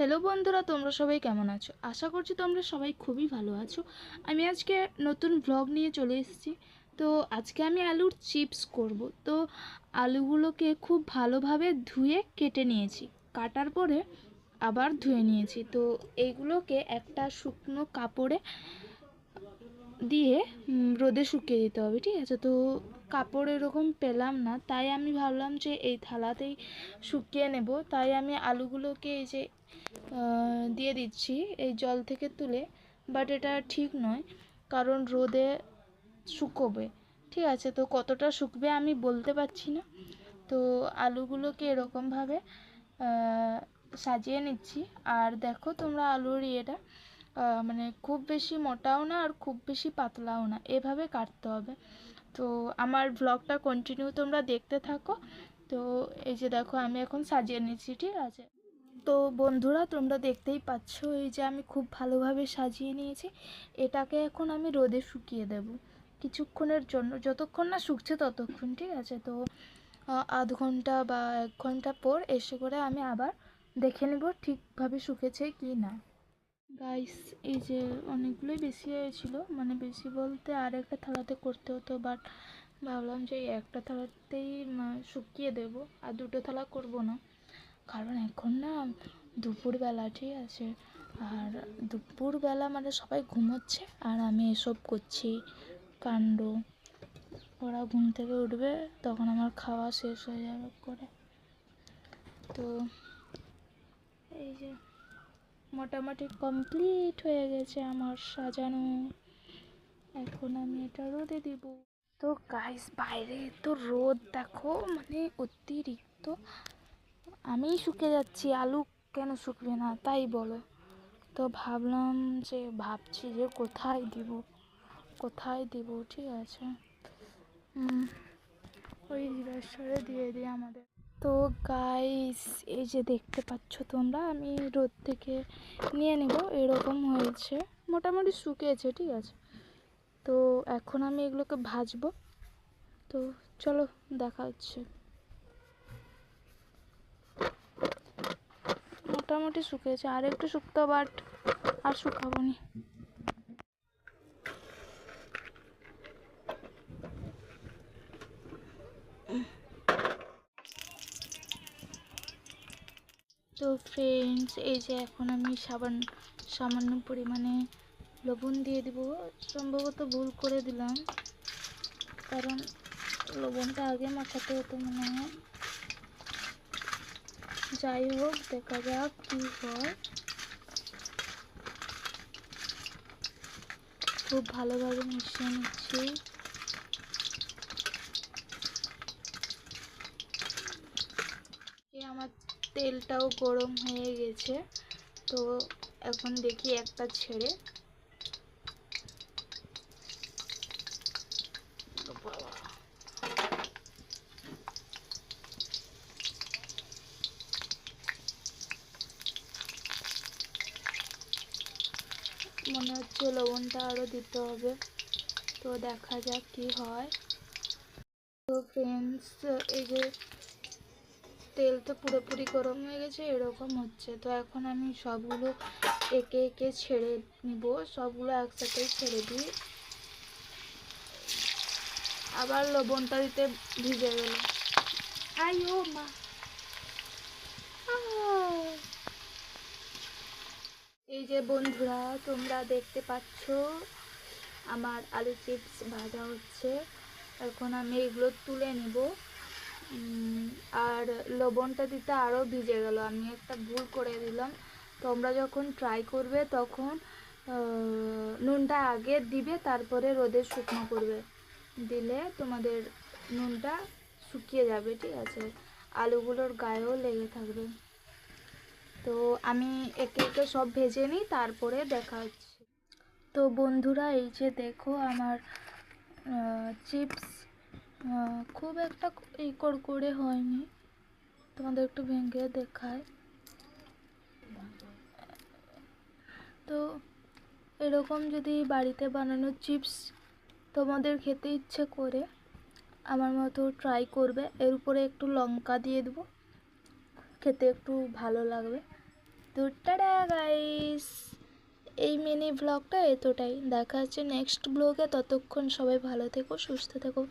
Hello বন্ধুরা, তোমরা সবাই কেমন আছো? আশা করছি তোমরা সবাই খুবই ভালো আছো। আমি আজকে নতুন ব্লগ নিয়ে চলে এসেছি। তো আজকে আমি আলুর চিপস করব। তো আলুগুলোকে খুব ভালোভাবে ধুয়ে কেটে নিয়েছি। কাটার পরে আবার ধুয়ে নিয়েছি। তো এইগুলোকে একটা শুকনো কাপড়ে দিয়ে রোদে শুকিয়ে দিতে হবে, ঠিক আছে? তো কাপড় এরকম পেলাম না, তাই আমি ভাবলাম যে এই থালাতেই শুকিয়ে নেব। তাই আমি আলুগুলোকে এই যে দিয়ে দিচ্ছি এই জল থেকে তুলে বাট এটা ঠিক নয়, কারণ রোদে শুকোবে, ঠিক আছে? তো কতটা শুকবে আমি বলতে পারছি না। তো আলুগুলোকে এরকমভাবে সাজিয়ে নিচ্ছি। আর দেখো তোমরা আলুর ইয়েটা মানে খুব বেশি মোটাও না আর খুব বেশি পাতলাও না। এভাবে কাটতে হবে। তো আমার ব্লগটা কন্টিনিউ তোমরা দেখতে থাকো। তো এই যে দেখো, আমি এখন সাজিয়ে নিচ্ছি, ঠিক আছে? তো বন্ধুরা, তোমরা দেখতেই পাচ্ছ এই যে আমি খুব ভালোভাবে সাজিয়ে নিয়েছি। এটাকে এখন আমি রোদে শুকিয়ে দেব কিছুক্ষণের জন্য। যতক্ষণ না শুকছে ততক্ষণ, ঠিক আছে? তো আধ ঘণ্টা বা এক ঘণ্টা পর এসে করে আমি আবার দেখে নেব ঠিকভাবে শুকেছে কি না। গাইস এই যে অনেকগুলোই বেশি হয়েছিল। মানে বেশি বলতে আর একটা থালাতে করতে হতো বাট ভাবলাম যে একটা থালাতেই শুকিয়ে দেব, আর দুটো থালা করব না। কারণ এখন না দুপুরবেলা, ঠিক আছে? আর দুপুরবেলা মানে সবাই ঘুমোচ্ছে, আর আমি এসব করছি। কাণ্ড। ওরা ঘুম থেকে উঠবে, তখন আমার খাওয়া শেষ হয়ে যাবে করে। তো, এই যে মোটামুটি কমপ্লিট হয়ে গেছে আমার সাজানো। এখন আমি এটা রোদে দিব। তো গাইস বাইরে তো রোদ, দেখো মানে অতিরিক্ত। আমি শুকে যাচ্ছি, আলু কেন শুকবে না, তাই বলো। তো ভাবলাম যে, ভাবছি যে কোথায় দিব? কোথায় দিব? ঠিক আছে। ওই জিজ্ঞাসা দিয়ে দিই আমাদের। তো গাইস এই যে দেখতে পাচ্ছ তোমরা, আমি রোদ থেকে নিয়ে নেব, এরকম হয়েছে। মোটামুটি শুকিয়েছে, ঠিক আছে। তো এখন আমি এগুলোকে ভাজবো। তো চলো, দেখা হচ্ছে। মোটামুটি শুকিয়েছে, আর একটু শুকতো বাট আর শুকাবো নি। তো ফ্রেন্ডস এই যে এখন আমি সাবান, সামান্য পরিমাণে লবণ দিয়ে দিব। সম্ভবত ভুল করে দিলাম, কারণ লবণটা আগে মাখাতে হতো মনে হয়। যাই হোক, দেখা যাক কি হয়। খুব ভালোভাবে মিশিয়ে নিচ্ছি এই আমার তেলটাও গরম হয়ে গেছে। তো এখন দেখি একটা ছেড়ে। মনে হচ্ছে লবণটা আরও দিতে হবে। তো দেখা যাক কি হয়। তো ফ্রেন্ডস এই যে তেল তো পুরোপুরি গরম হয়ে গেছে এরকম হচ্ছে। তো এখন আমি সবগুলো একে একে ছেড়ে নিব সবগুলো একসাথে ছেড়ে দিই আবার লবণটা দিতে ভিজে গেল। আইও মা। এই যে বন্ধুরা তোমরা দেখতে পাচ্ছ আমার আলু চিপস ভাজা হচ্ছে। এখন আমি এগুলো তুলে নিব। আর লবণটা দিতে আরও ভিজে গেল। আমি একটা ভুল করে দিলাম। তোমরা যখন ট্রাই করবে তখন নুনটা আগে দিবে, তারপরে রোদে শুকনো করবে। দিলে তোমাদের নুনটা শুকিয়ে যাবে, ঠিক আছে? আলুগুলোর গায়েও লেগে থাকবে। তো আমি একে একে সব ভেজে নিই, তারপরে দেখা হচ্ছে। তো বন্ধুরা, এই যে দেখো আমার চিপস খুব একটা এই করে হয়নি। তোমাদের একটু ভেঙে দেখায়। তো এরকম যদি বাড়িতে বানানো চিপস তোমাদের খেতে ইচ্ছে করে, আমার মতো ট্রাই করবে। এর উপরে একটু লঙ্কা দিয়ে দেবো। খেতে একটু ভালো লাগবে। তো টাটা গাইস এই মিনি ব্লগটা এতটাই। দেখা হচ্ছে নেক্সট ব্লগে ততক্ষণ সবাই ভালো থেকো, সুস্থ থেকো।